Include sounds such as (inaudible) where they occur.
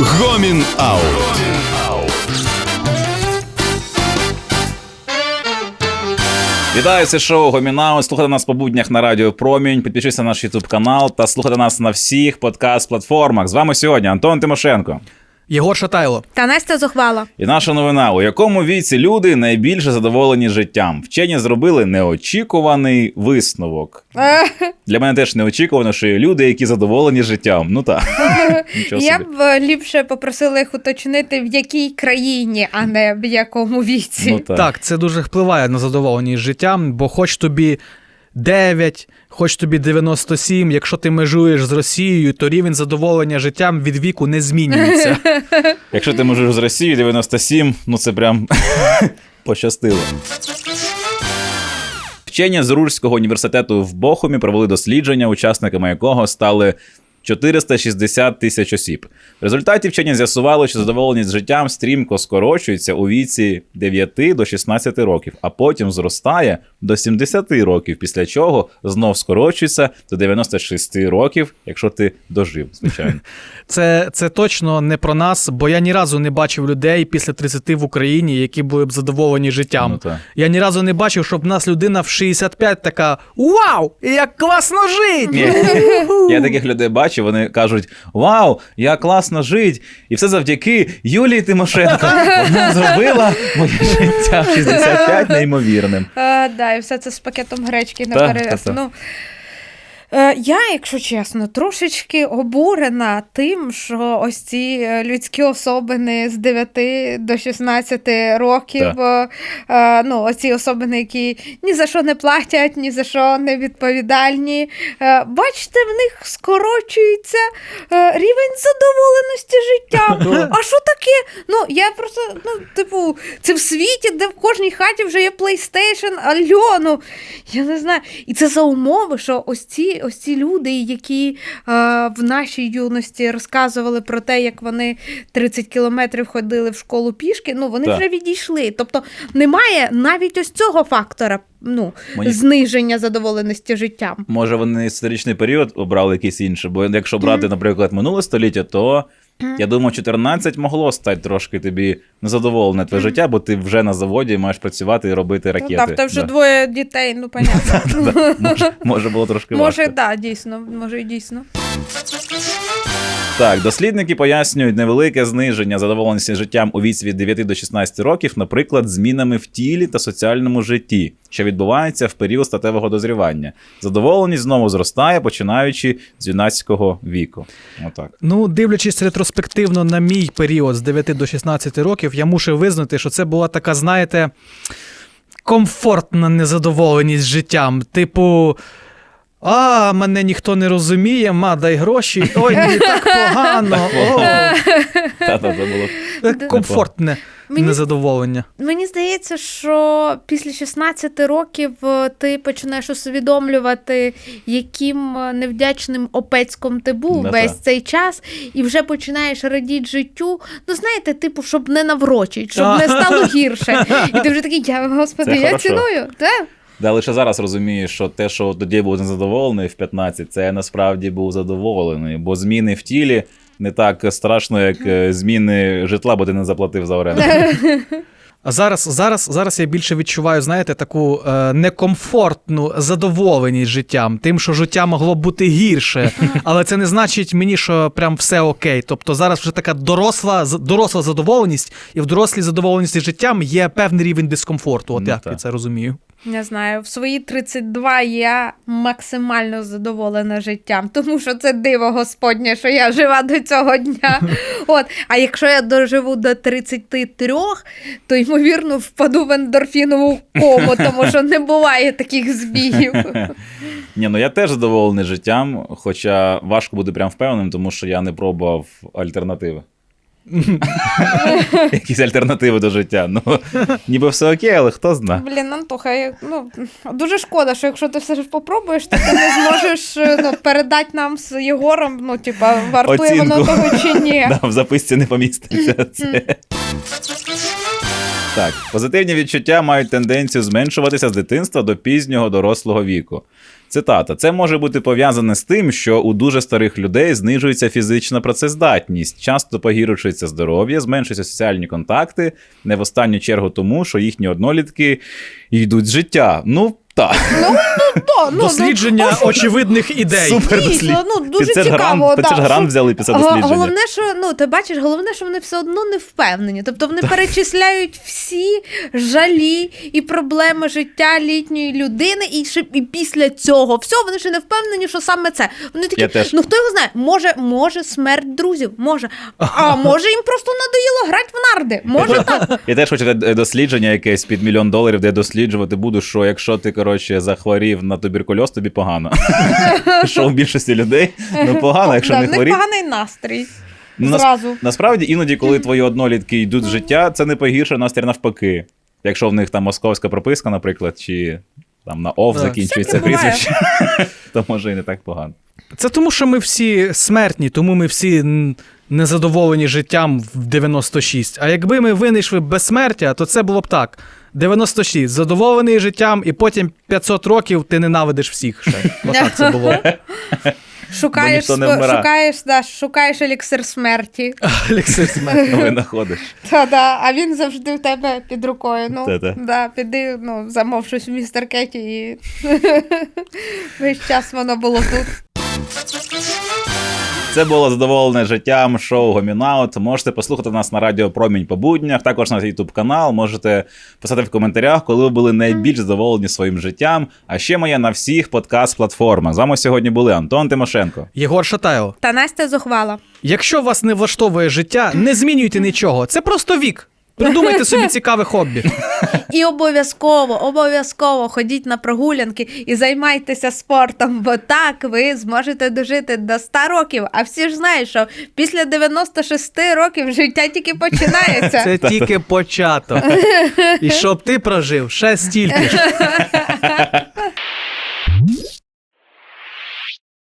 Гомін Аут. Вітаю, це шоу Гомінау. Слухайте нас по буднях на Радіо Промінь. Підпишіться на наш Ютуб канал та слухайте нас на всіх подкаст-платформах. З вами сьогодні Антон Тимошенко. Єгор Шатайло. Та Настя зухвала. І наша новина: у якому віці люди найбільше задоволені життям? Вчені зробили неочікуваний висновок. (laughs) Для мене теж неочікувано, що є люди, які задоволені життям. Ну так. (laughs) Я б е, ліпше попросила їх уточнити, в якій країні, а не в якому віці. Ну, так. Так, це дуже впливає на задоволеність життям, бо хоч тобі 9, хоч тобі 97, якщо ти межуєш з Росією, то рівень задоволення життям від віку не змінюється. (laughs) Якщо ти межуєш з Росією 97, ну це прям (laughs) пощастило. Вчення з Рурського університету в Бохумі провели дослідження, учасниками якого стали 460 тисяч осіб. В результаті вчені з'ясували, що задоволеність життям стрімко скорочується у віці 9 до 16 років, а потім зростає до 70 років, після чого знов скорочується до 96 років, якщо ти дожив, звичайно. (laughs) Це, це точно не про нас, бо я ні разу не бачив людей після 30 в Україні, які були б задоволені життям. Ну. Я ні разу не бачив, щоб в нас людина в 65 така: Вау! Як класно жити! (laughs) Я таких людей бачу, вони кажуть: Вау, я класно жить! І все завдяки Юлії Тимошенко. (laughs) Вона зробила моє життя в 65 неймовірним. А, да, і все це з пакетом гречки на Та, перевес. та, та. Ну, е, я, якщо чесно, трошечки обурена тим, що ось ці е, людські особини з 9 до 16 років, е, е, ну, оці особини, які ні за що не платять, ні за що не відповідальні. Е, бачите, в них скорочується е, рівень задоволеності життям. (laughs) А що таке? Ну, я просто, ну, типу, це в світі, де в кожній хаті вже є PlayStation, альо, ну, я не знаю. І це за умови, що ось ці, ось ці люди, які е, в нашій юності розказували про те, як вони 30 кілометрів ходили в школу пішки, ну, вони Так. вже відійшли. Тобто немає навіть ось цього фактора ну, Мені- зниження задоволеності життям. Може, вони історичний період обрали якийсь інший, бо якщо брати, наприклад, минуле століття, то. Я думаю, 14 могло стати трошки тобі незадоволене твоє життя, бо ти вже на заводі маєш працювати і робити ракети. Ну, так, то вже Да. двоє дітей, ну понятно. (laughs) Да. Може, може було трошки Може, важко. так, дійсно, може і дійсно. Так, дослідники пояснюють невелике зниження задоволеності життям у віці від 9 до 16 років, наприклад, змінами в тілі та соціальному житті, що відбувається в період статевого дозрівання. Задоволеність знову зростає, починаючи з юнацького віку. Отак. Ну, дивлячись ретроспективно на мій період з 9 до 16 років, я мушу визнати, що це була така, знаєте, комфортна незадоволеність життям. Типу. А, мене ніхто не розуміє, ма, дай гроші. Ой, мені так погано. Та-та, це було. Комфортне Мені- незадоволення. Мені здається, що після 16 років е, ти починаєш усвідомлювати, яким е, невдячним опецьком ти був Да, весь цей час, і вже починаєш радіти життю. Ну, знаєте, типу, щоб не наврочить, щоб не (laughs) стало гірше. І ти вже такий, я господи, Це я хорошо. ціную. Так? Да, лише зараз розумієш, що те, що тоді був незадоволений в 15, це я насправді був задоволений, бо зміни в тілі не так страшно, як е, зміни житла, бо ти не заплатив за оренду. (laughs) А зараз, зараз, зараз я більше відчуваю, знаєте, таку е, некомфортну задоволеність життям, тим, що життя могло б бути гірше. (laughs) Але це не значить мені, що прям все окей. Тобто зараз вже така доросла, доросла задоволеність, і в дорослій задоволеності життям є певний рівень дискомфорту. От Ну, як так. я це розумію. Не знаю, в свої 32 я максимально задоволена життям, тому що це диво Господнє, що я жива до цього дня. (laughs) От. А якщо я доживу до 33, то ймовірно впаду в ендорфінову кому, тому що не буває таких збігів. (laughs) Ні, ну я теж задоволений життям, хоча важко бути прям впевненим, тому що я не пробував альтернативи. (laughs) Якісь альтернативи до життя. Ну, ніби все окей, але хто знає. Блін, Антоха, я- ну, дуже шкода, що якщо ти все ж попробуєш, то ти не зможеш е, ну, передати нам з Єгором, ну, типа, вартує воно Оцінку. того чи ні. (laughs) Да, в записці не поміститься це. Так, позитивні відчуття мають тенденцію зменшуватися з дитинства до пізнього дорослого віку. Цитата: це може бути пов'язане з тим, що у дуже старих людей знижується фізична працездатність, часто погіршується здоров'я, зменшуються соціальні контакти, не в останню чергу тому, що їхні однолітки йдуть з життя. Ну так. То, ну, Дослідження очевидних ідей. Супер Дійсно, ну, дуже Під цікаво, це да, ж грант взяли після дослідження. Головне, що ну ти бачиш, головне, що вони все одно не впевнені. Тобто вони перечисляють всі жалі і проблеми життя літньої людини, і ще і після цього всього вони ще не впевнені, що саме це. Вони такі, Я теж. ну хто його знає, може, може смерть друзів, може, а може їм просто надоїло грати в нарди. Може так. Я теж хочу дослідження якесь під мільйон доларів, де я досліджувати буду, що якщо ти коротше захворів на туберкульоз, тобі погано. (laughs) Що у більшості людей ну погано, якщо не хворів. поганий настрій. Ну, Зразу. Насправді, іноді, коли (laughs) твої однолітки йдуть з життя, це не погірше настрій навпаки. Якщо в них там московська прописка, наприклад, чи там на ОВ закінчується прізвище, (laughs) то може і не так погано. Це тому, що ми всі смертні, тому ми всі незадоволені життям в 96. А якби ми винайшли безсмертя, то це було б так: 96, задоволений життям, і потім 500 років ти ненавидиш всіх ще. Отак це було. Шукаєш, ніхто не сво- шукаєш, да, шукаєш еліксир смерті. (laughs) Олексій Смерть. (laughs) Винаходиш. Та-да, а він завжди в тебе під рукою. Ну, Та-та. да, піди, ну, замов щось в містер Кеті і (laughs) весь час воно було тут. Це було задоволене життям шоу Гомінаут. Можете послухати нас на радіо Промінь по буднях, також на YouTube канал. Можете писати в коментарях, коли ви були найбільш задоволені своїм життям. А ще моє на всіх подкаст-платформах. З вами сьогодні були Антон Тимошенко. Єгор Шатайло. Та Настя зухвала. Якщо вас не влаштовує життя, не змінюйте нічого. Це просто вік. Придумайте (laughs) собі цікаве хобі. І обов'язково, обов'язково ходіть на прогулянки і займайтеся спортом, бо так ви зможете дожити до 100 років. А всі ж знають, що після 96 років життя тільки починається. (laughs) Це тільки початок. І щоб ти прожив ще стільки ж. (laughs)